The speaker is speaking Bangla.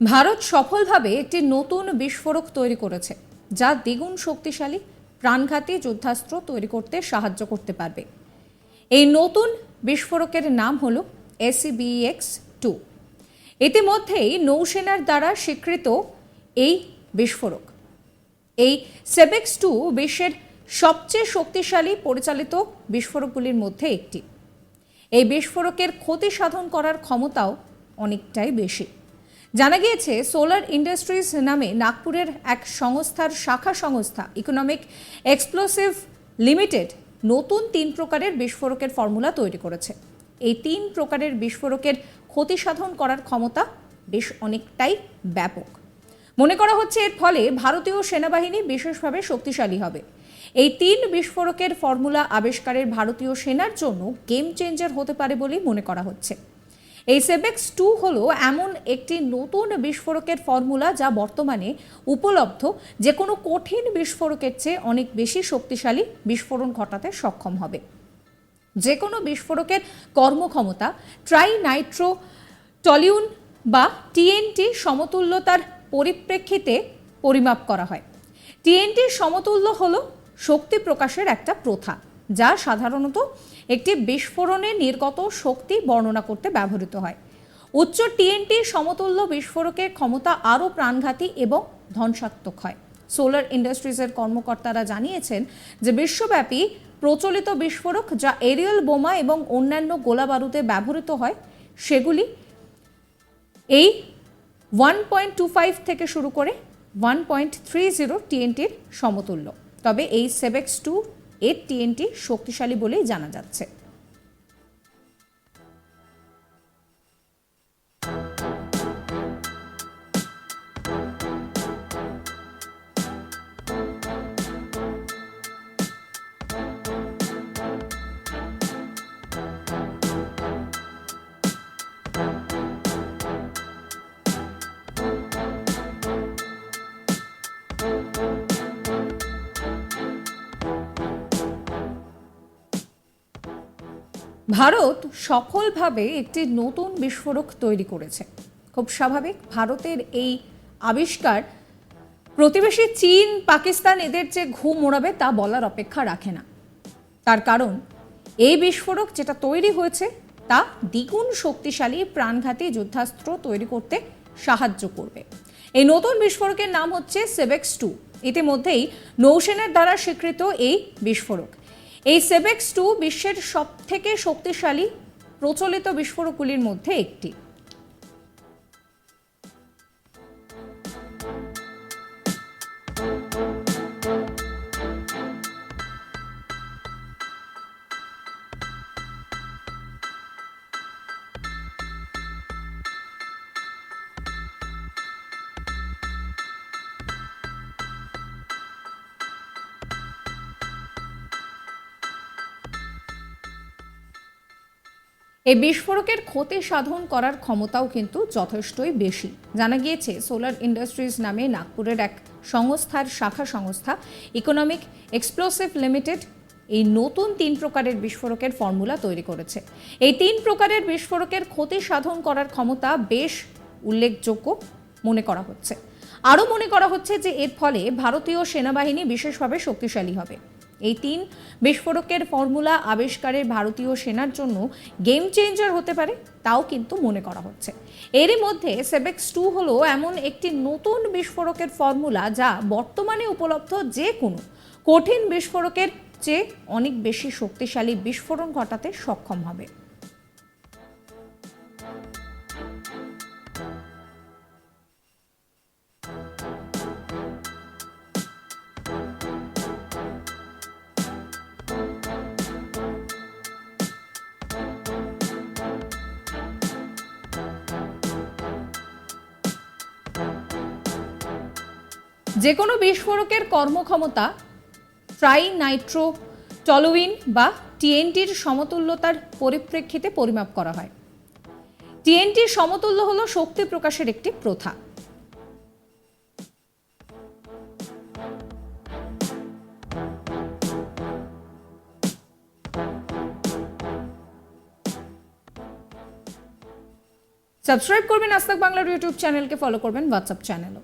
ভারত সফলভাবে একটি নতুন বিস্ফোরক তৈরি করেছে, যা দ্বিগুণ শক্তিশালী, প্রাণঘাতী যুদ্ধাস্ত্র তৈরি করতে সাহায্য করতে পারবে। এই নতুন বিস্ফোরকের নাম হল এসিবিএক্স টু। ইতিমধ্যেই নৌসেনার দ্বারা স্বীকৃত এই বিস্ফোরক। এই সেবেক্স টু বিশ্বের সবচেয়ে শক্তিশালী পরিচালিত বিস্ফোরকগুলির মধ্যে একটি। এই বিস্ফোরকের ক্ষতি সাধন করার ক্ষমতাও অনেকটাই বেশি। জানা গিয়েছে, সোলার ইন্ডাস্ট্রিজ নামে নাগপুরের এক সংস্থার শাখা সংস্থা, ইকোনমিক এক্সপ্লোসিভ লিমিটেড, নতুন তিন প্রকারের বিস্ফোরকের ফর্মুলা তৈরি করেছে। এই তিন প্রকারের বিস্ফোরকের ক্ষতি সাধন করার ক্ষমতা বেশ অনেকটাই ব্যাপক। মনে করা হচ্ছে, এর ফলে ভারতীয় সেনাবাহিনী বিশেষভাবে শক্তিশালী হবে। এই তিন বিস্ফোরকের ফর্মুলা আবিষ্কারের ভারতীয় সেনার জন্য গেম চেঞ্জার হতে পারে বলেই মনে করা হচ্ছে। এই সেবেক্স টু হলো এমন একটি নতুন বিস্ফোরকের ফর্মুলা যা বর্তমানে উপলব্ধ। যে কোনো কঠিন বিস্ফোরকের চেয়ে অনেক বেশি শক্তিশালী বিস্ফোরণ ঘটাতে সক্ষম হবে। যে কোনো বিস্ফোরকের কর্মক্ষমতা ট্রাই নাইট্রো টলিউন বা টিএনটি সমতুল্যতার পরিপ্রেক্ষিতে পরিমাপ করা হয়। টিএনটির সমতুল্য হল শক্তি প্রকাশের একটা প্রথা, যা সাধারণত একটি বিস্ফোরণে নির্গত শক্তি বর্ণনা করতে ব্যবহৃত হয়। উচ্চ টিএনটি সমতুল্য বিস্ফোরকের ক্ষমতা আরও প্রাণঘাতী এবং ধ্বংসাত্মক হয়। সোলার ইন্ডাস্ট্রিজের কর্মকর্তারা জানিয়েছেন যে বিশ্বব্যাপী প্রচলিত বিস্ফোরক যা এরিয়াল বোমা এবং অন্যান্য গোলাবারুদে ব্যবহৃত হয়, সেগুলি এই ওয়ান পয়েন্ট টু ফাইভ থেকে শুরু করে ওয়ান পয়েন্ট থ্রি জিরো টিএনটির সমতুল্য। তবে এই সেভেক্স টু এর টিএনটি শক্তিশালী বলেই জানা যাচ্ছে। ভারত সফলভাবে একটি নতুন বিস্ফোরক তৈরি করেছে। খুব স্বাভাবিক, ভারতের এই আবিষ্কার প্রতিবেশী চীন, পাকিস্তান এদের যে ঘুম ওড়াবে তা বলার অপেক্ষা রাখে না। তার কারণ, এই বিস্ফোরক যেটা তৈরি হয়েছে তা দ্বিগুণ শক্তিশালী প্রাণঘাতী যুদ্ধাস্ত্র তৈরি করতে সাহায্য করবে। এই নতুন বিস্ফোরকের নাম হচ্ছে সেবেক্স টু ইতিমধ্যেই নৌসেনার দ্বারা স্বীকৃত এই বিস্ফোরক। এই সেবেক্স টু বিশ্বের সবথেকে শক্তিশালী প্রচলিত বিস্ফোরকগুলির মধ্যে একটি। এই বিস্ফোরকের ক্ষতি সাধন করার ক্ষমতাও কিন্তু যথেষ্টই বেশি। জানা গিয়েছে, সোলার ইন্ডাস্ট্রিজ নামে নাগপুরের এক সংস্থার শাখা সংস্থা, ইকোনমিক এক্সপ্লোসিভ লিমিটেড, এই নতুন তিন প্রকারের বিস্ফোরকের ফর্মুলা তৈরি করেছে। এই তিন প্রকারের বিস্ফোরকের ক্ষতি সাধন করার ক্ষমতা বেশ উল্লেখযোগ্য মনে করা হচ্ছে। আরও মনে করা হচ্ছে যে, এর ফলে ভারতীয় সেনাবাহিনী বিশেষভাবে শক্তিশালী হবে। এই তিন বিস্ফোরকের ফর্মুলা আবিষ্কারের ভারতীয় সেনার জন্য গেম চেঞ্জার হতে পারে, তাও কিন্তু মনে করা হচ্ছে। এরই মধ্যে সেবেক্স টু হলো এমন একটি নতুন বিস্ফোরকের ফর্মুলা যা বর্তমানে উপলব্ধ যে কোনো কঠিন বিস্ফোরকের চেয়ে অনেক বেশি শক্তিশালী বিস্ফোরণ ঘটাতে সক্ষম হবে। যে কোনো বিস্ফোরকের কর্মক্ষমতা, ট্রাই নাইট্রো, টলোইন বা টিএনটির সমতুল্যতার পরিপ্রেক্ষিতে পরিমাপ করা হয়। টিএনটির সমতুল্য হলো শক্তি প্রকাশের একটি প্রথা। সাবস্ক্রাইব করবেন আস্তাক বাংলার ইউটিউব চ্যানেলকে ফলো করবেন হোয়াটসঅ্যাপ চ্যানেলও